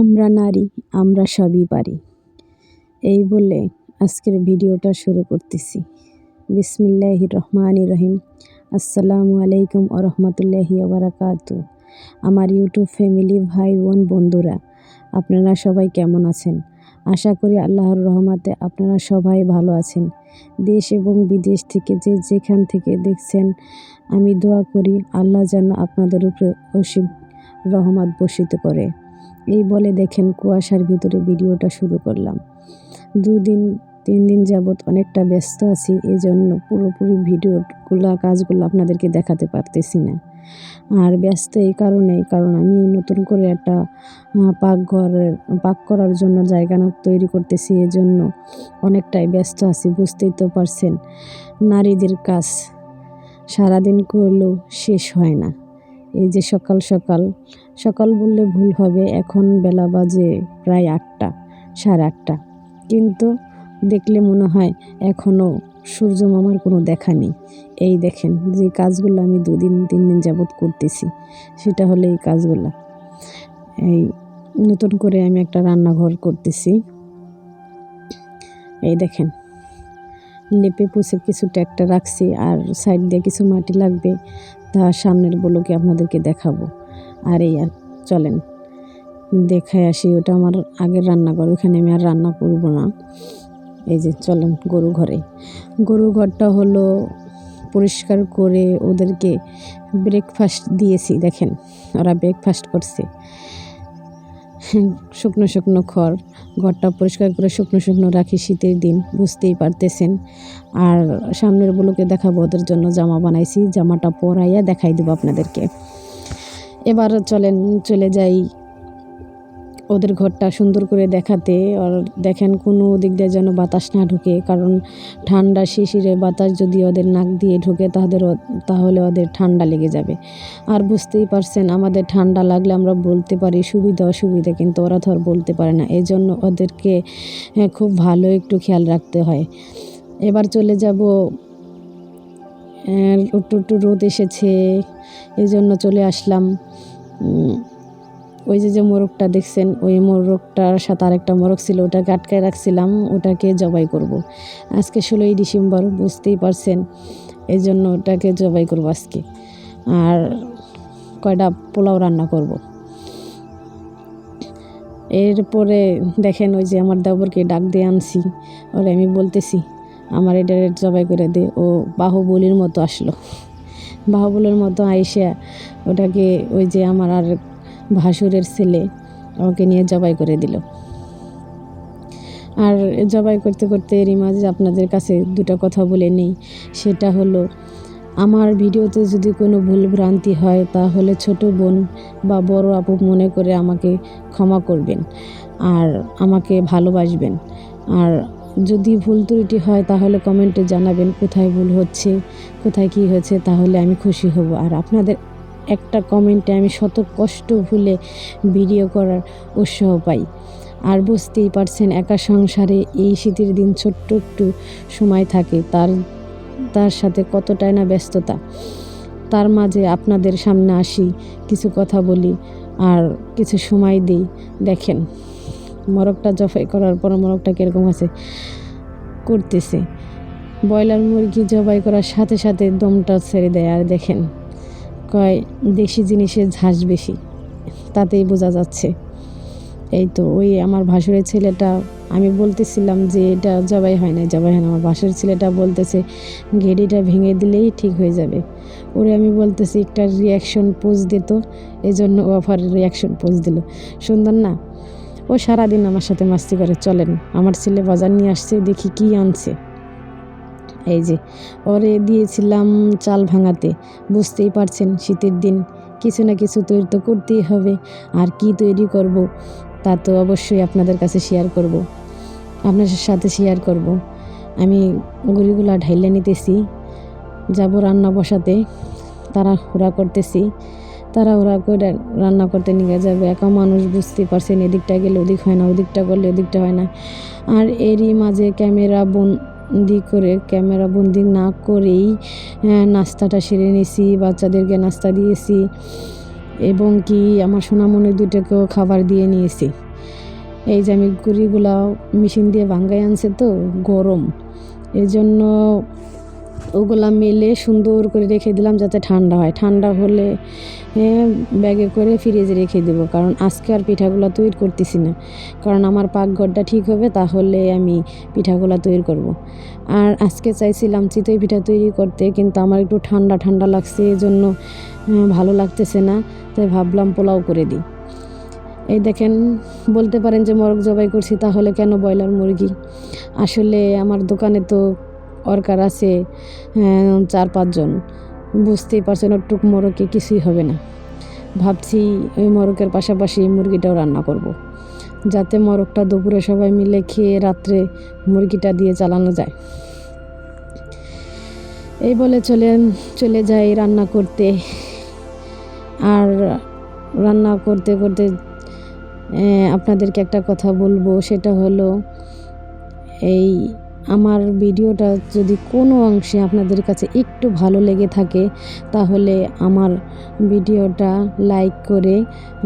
আমরা নারী, আমরা সবই পারি। এই বলে আজকের ভিডিওটা শুরু করতেছি। বিসমিল্লাহ রহমান রহিম। আসসালামু আলাইকুম আ রহমতুল্লাহি ওবরাকাত আমার ইউটিউব ফ্যামিলি ভাই বোন বন্ধুরা, আপনারা সবাই কেমন আছেন? আশা করি আল্লাহর রহমাতে আপনারা সবাই ভালো আছেন। দেশ এবং বিদেশ থেকে যে যেখান থেকে দেখছেন, আমি দোয়া করি আল্লাহ যেন আপনাদের উপরে অসীম রহমত বর্ষিত করে। এই বলে দেখেন কুয়াশার ভিতরে ভিডিওটা শুরু করলাম। দুদিন তিন দিন যাবৎ অনেকটা ব্যস্ত আছি এই জন্য পুরোপুরি ভিডিওগুলো, কাজগুলো আপনাদেরকে দেখাতে পারতেছি না। আর ব্যস্ত এই কারণেই, কারণ আমি নতুন করে একটা পাকঘরের, পাক করার জন্য জায়গা না তৈরি করতেছি এই জন্য অনেকটাই ব্যস্ত আছি, বুঝতেই তো পারছেন। নারীদের কাজ সারাদিন করলেও শেষ হয় না। এই যে সকাল সকাল সকাল বললে ভুল হবে, এখন বেলা বাজে প্রায় আটটা, সাড়ে আটটা। কিন্তু দেখলে মনে হয় এখনও সূর্য মামার কোনো দেখা নেই। এই দেখেন যে কাজগুলো আমি দুদিন, তিন দিন যাবৎ করতেছি, সেটা হলো এই কাজগুলো। এই নতুন করে আমি একটা রান্নাঘর করতেছি। এই দেখেন লেপে পুষে কিছু ট্যাক্টার রাখছি আর সাইড দিয়ে কিছু মাটি লাগবে, তা সামনের বলোকে আপনাদেরকে দেখাবো। আর এই আর চলেন দেখে আসি, ওটা আমার আগের রান্নাঘর, ওখানে আমি আর রান্না করব না। এই যে চলেন গরু ঘরে। গরু ঘরটা হলো পরিষ্কার করে ওদেরকে ব্রেকফাস্ট দিয়েছি, দেখেন, ওরা ব্রেকফাস্ট করছে। শুকনো শুকনো খড়, ঘরটা পরিষ্কার করে শুকনো শুকনো রাখি শীতের দিন, বুঝতেই পারতেছেন। আর সামনের বলুকে দেখাবো ওদের জন্য জামা বানাইছি, জামাটা পরাইয়া দেখাই দেবো আপনাদেরকে। এবার চলেন, চলে যাই ওদের ঘরটা সুন্দর করে দেখাতে আর দেখেন কোনো দিক দিয়ে যেন বাতাস না ঢুকে কারণ ঠান্ডা শিশিরে বাতাস যদি ওদের নাক দিয়ে ঢুকে তাদের তাহলে ওদের ঠান্ডা লেগে যাবে। আর বুঝতেই পারছেন আমাদের ঠান্ডা লাগলে আমরা বলতে পারি সুবিধা অসুবিধা কিন্তু ওরা আর বলতে পারে না। এই জন্য ওদেরকে হ্যাঁ, খুব ভালো একটু খেয়াল রাখতে হয়। এবার চলে যাব একটু একটু রোদ এসেছে এই জন্য চলে আসলাম। ওই যে যে মোরগটা দেখছেন, ওই মোরগটার সাথে আরেকটা মোরগ ছিল, ওটাকে আটকায় রাখছিলাম, ওটাকে জবাই করব। আজকে ষোলোই ডিসেম্বর, বুঝতেই পারছেন এই জন্য ওটাকে জবাই করব আজকে আর কয়টা পোলাও রান্না করব। এরপরে দেখেন ওই যে আমার দেবরকে ডাক দিয়ে আনছি, ওরে আমি বলতেছি, আমার এটা জবাই করে দে ও বাহুবলির মতো আসলো বাহুবলির মতো আইসা ওটাকে ওই যে আমার আর ভাসুরের ছেলে ওকে নিয়ে জবাই করে দিল। আর জবাই করতে করতে এরই মাঝে আপনাদের কাছে দুটো কথা বলে নেই। সেটা হলো, আমার ভিডিওতে যদি কোনো ভুল ভ্রান্তি হয়, তাহলে ছোট বোন বা বড় আপু মনে করে আমাকে ক্ষমা করবেন আর আমাকে ভালোবাসবেন। আর যদি ভুল ত্রুটি হয়, তাহলে কমেন্টে জানাবেন কোথায় ভুল হচ্ছে, কোথায় কি হয়েছে, তাহলে আমি খুশি হব। আর আপনাদের একটা কমেন্টে আমি শত কষ্ট ভুলে ভিডিও করার উৎসাহ পাই। আর বুঝতেই পারছেন একা সংসারে এই শীতের দিন ছোট্ট একটু সময় থাকে, তার তার সাথে কতটাই না ব্যস্ততা। তার মাঝে আপনাদের সামনে আসি, কিছু কথা বলি আর কিছু সময় দিই। দেখেন মরকটা জফাই করার পর মরকটা কীরকম আছে, করতেছে। ব্রয়লার মুরগি জবাই করার সাথে সাথে দমটা ছেড়ে দেয়, আর দেখেন কয় দেশি জিনিসের ঝাঁস বেশি, তাতেই বোঝা যাচ্ছে। এই তো ওই আমার ভাসুরের ছেলেটা, আমি বলতেছিলাম যে এটা জবাই হয় না জবাই হয় না আমার বাসের ছেলেটা বলতেছে ঘেডিটা ভেঙে দিলেই ঠিক হয়ে যাবে। ওরে আমি বলতেছি, একটা রিয়াকশন পোজ দিত এই জন্য ও আবার রিয়াকশন পোজ দিল। সুন্দর না? ও সারাদিন আমার সাথে মাস্তি করে চলেন। আমার ছেলে বাজার নিয়ে আসছে, দেখি কি আনছে। এই যে, ওরে দিয়েছিলাম চাল ভাঙাতে। বুঝতেই পারছেন শীতের দিন, কিছু না কিছু তৈরি তো করতেই হবে। আর কি তৈরি করব, তা তো অবশ্যই আপনাদের কাছে শেয়ার করব। আপনাদের সাথে শেয়ার করব। আমি গুড়িগুলা ঢাইলে নিতেছি, যাব রান্না বসাতে। তারা হুড়া করতেছি তারা ওরা করে রান্না করতে নিয়ে যাবে। একা মানুষ বুঝতে পারছেন, এদিকটা গেলে ওদিক হয় না, ওদিকটা করলে ওদিকটা হয় না। আর এরই মাঝে ক্যামেরা বোন বন্দি করে ক্যামেরা বন্দি না করেই নাস্তাটা সেরে নিয়েছি বাচ্চাদেরকে নাস্তা দিয়েছি এবং কি আমার সোনামণি দুটোকেও খাবার দিয়ে নিয়েছি। এই যে আমি গুড়িগুলা মেশিন দিয়ে ভাঙ্গাই আনছে তো, গরম। এজন্য জন্য ওগুলা মেলে সুন্দর করে রেখে দিলাম যাতে ঠান্ডা হয়। ঠান্ডা হলে ব্যাগে করে ফ্রিজে রেখে দেবো। কারণ আজকে আর পিঠাগুলো তৈরি করতেছি না। কারণ আমার পাকঘরটা ঠিক হবে, তাহলে আমি পিঠাগুলো তৈরি করব। আর আজকে চাইছিলাম চিতই পিঠা তৈরি করতে, কিন্তু আমার একটু ঠান্ডা ঠান্ডা লাগছে এই জন্য ভালো লাগতেছে না। তাই ভাবলাম পোলাও করে দিই। এই দেখেন, বলতে পারেন যে মরগ জবাই করছি, তাহলে কেন ব্রয়লার মুরগি? আসলে আমার দোকানে তো অর্কার আছে চার পাঁচজন। বুঝতেই পারছেন ওটুক মোরগে কিছুই হবে না। ভাবছি ওই মোরগের পাশাপাশি মুরগিটাও রান্না করব। যাতে মোরগটা দুপুরে সবাই মিলে খেয়ে রাত্রে মুরগিটা দিয়ে চালানো যায়। এই বলে চলে চলে যাই রান্না করতে। আর রান্না করতে করতে আপনাদেরকে একটা কথা বলব, সেটা হলো এই আমার ভিডিওটা যদি কোনো অংশে আপনাদের কাছে একটু ভালো লেগে থাকে, তাহলে আমার ভিডিওটা লাইক করে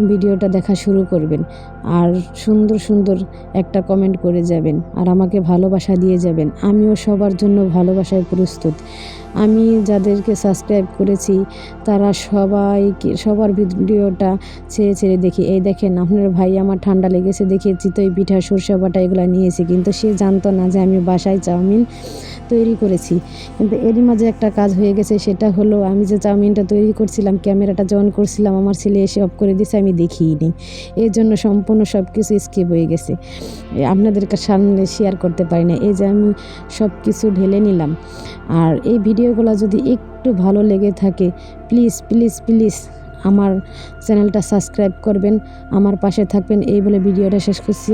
ভিডিওটা দেখা শুরু করবেন। আর সুন্দর সুন্দর একটা কমেন্ট করে যাবেন আর আমাকে ভালোবাসা দিয়ে যাবেন। আমিও সবার জন্য ভালোবাসায় প্রস্তুত। আমি যাদেরকে সাবস্ক্রাইব করেছি, তারা সবাইকে, সবার ভিডিওটা ছেড়ে ছেড়ে দেখি। এই দেখেন, আপনার ভাই আমার ঠান্ডা লেগেছে দেখে চিতই পিঠা, সরষে বাটা এগুলো নিয়েছি। কিন্তু সে জানতো না যে আমি বাসায় চাউমিন তৈরি করেছি। কিন্তু এরই মাঝে একটা কাজ হয়ে গেছে, সেটা হলো আমি যে চাউমিনটা তৈরি করছিলাম, ক্যামেরাটা যখন করছিলাম, আমার ছেলে এসে অফ করে দিয়েছে আমি দেখিইনি এর জন্য সম্পূর্ণ সব কিছু স্কিপ হয়ে গেছে। এ, আপনাদের সামনে শেয়ার করতে পারি না। এই যে আমি সব কিছু ঢেলে নিলাম। আর এই ভিডিওগুলো যদি একটু ভালো লেগে থাকে প্লিজ প্লিজ প্লিজ আমার চ্যানেলটা সাবস্ক্রাইব করবেন, আমার পাশে থাকবেন। এই বলে ভিডিওটা শেষ করছি।